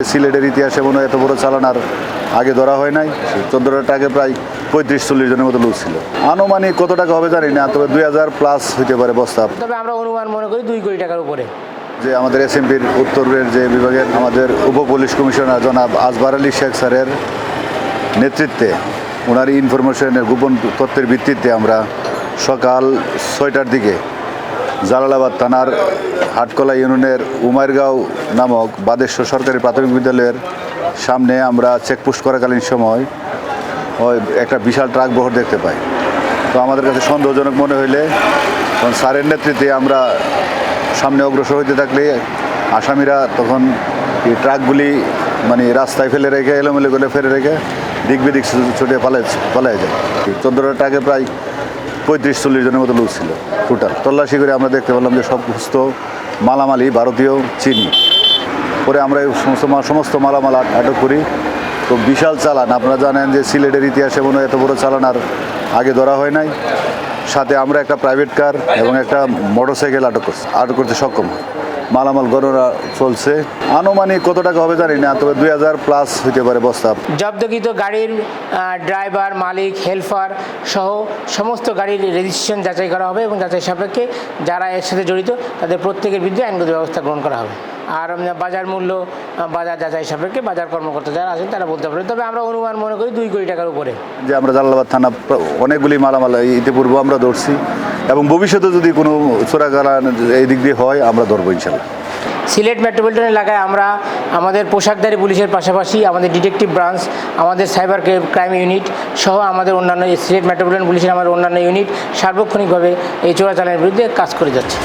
সিলেটের ইতিহাসে মনে এত বড় চালান আর আগে ধরা হয় নাই। চোদ্দোটা টাকা প্রায় পঁয়ত্রিশ চল্লিশ জনের মতো লোক ছিল। আনুমানিক কত টাকা হবে জানি না তবে দুই হাজার প্লাস হইতে পারে বস্তা। তবে আমরা অনুমান মনে করি দুই কোটি টাকার উপরে। যে আমাদের এসএমপির উত্তরের যে বিভাগের আমাদের উপ পুলিশ কমিশনার জনাব আজবার আলী শেখ স্যারের নেতৃত্বে ওনার ইনফরমেশনের গোপন তথ্যের ভিত্তিতে আমরা সকাল ছয়টার দিকে জালালাবাদ থানার হাটকলা ইউনিয়নের উমারগাঁও নামক বাদেশ্বর সরকারি প্রাথমিক বিদ্যালয়ের সামনে আমরা চেকপোস্ট করাকালীন সময় ওই একটা বিশাল ট্রাক বহর দেখতে পাই। তো আমাদের কাছে সন্দেহজনক মনে হইলে তখন স্যারের নেতৃত্বে আমরা সামনে অগ্রসর হইতে থাকলে আসামিরা তখন এই ট্রাকগুলি মানে রাস্তায় ফেলে রেখে এলোমেলো করে ফেলে রেখে দিক বিদিক ছুটে পালাই পালাই যায়। চোদ্দোটা ট্রাকে প্রায় পঁয়ত্রিশ, চল্লিশ জনের মতো লোক ছিল টোটাল তল্লাশি করে আমরা দেখতে পেলাম যে সব মালামালি ভারতীয়, চিনি। পরে আমরা এই সমস্ত সমস্ত মালামাল আট- আটক করি। তো বিশাল চালান। আপনারা জানেন যে সিলেটের ইতিহাসে মনে এত বড় চালান আর আগে ধরা হয় নাই। সাথে আমরা একটা প্রাইভেট কার এবং একটা মোটরসাইকেল আটক করছি আটক করতে সক্ষম হই। মালামাল গণনা চলছে। আনুমানিক কত টাকা হবে জানি না তবে দুই হাজার প্লাস হইতে পারে বস্তা। জব্দকৃত গাড়ির ড্রাইভার মালিক হেল্পার সহ সমস্ত গাড়ির রেজিস্ট্রেশন যাচাই করা হবে এবং যাচাই সাপেক্ষে যারা এর সাথে জড়িত তাদের প্রত্যেকের বিরুদ্ধে আইনগত ব্যবস্থা গ্রহণ করা হবে। আর বাজার মূল্য বাজার যাচাই সাপেক্ষে বাজার কর্মকর্তা যারা আছেন তারা বলতে পারে তবে আমরা অনুমান মনে করি দুই কোটি টাকার উপরে। যে আমরা জালালাবাদ থানা অনেকগুলি মালামাল ইতিপূর্বে আমরা ধরছি। এবং ভবিষ্যতে যদি কোনো চোরাগালা এই দিক দিয়ে হয়, আমরা ধরবো ইনশাল্লাহ। সিলেট মেট্রোপলিটন এলাকায় আমরা আমাদের পোশাকদারি পুলিশের পাশাপাশি আমাদের ডিটেকটিভ ব্রাঞ্চ আমাদের সাইবার ক্রাইম ইউনিট সহ আমাদের অন্যান্য সিলেট মেট্রোপলিটন পুলিশের আমাদের অন্যান্য ইউনিট সার্বক্ষণিকভাবে এই চোরাচালানের বিরুদ্ধে কাজ করে যাচ্ছে।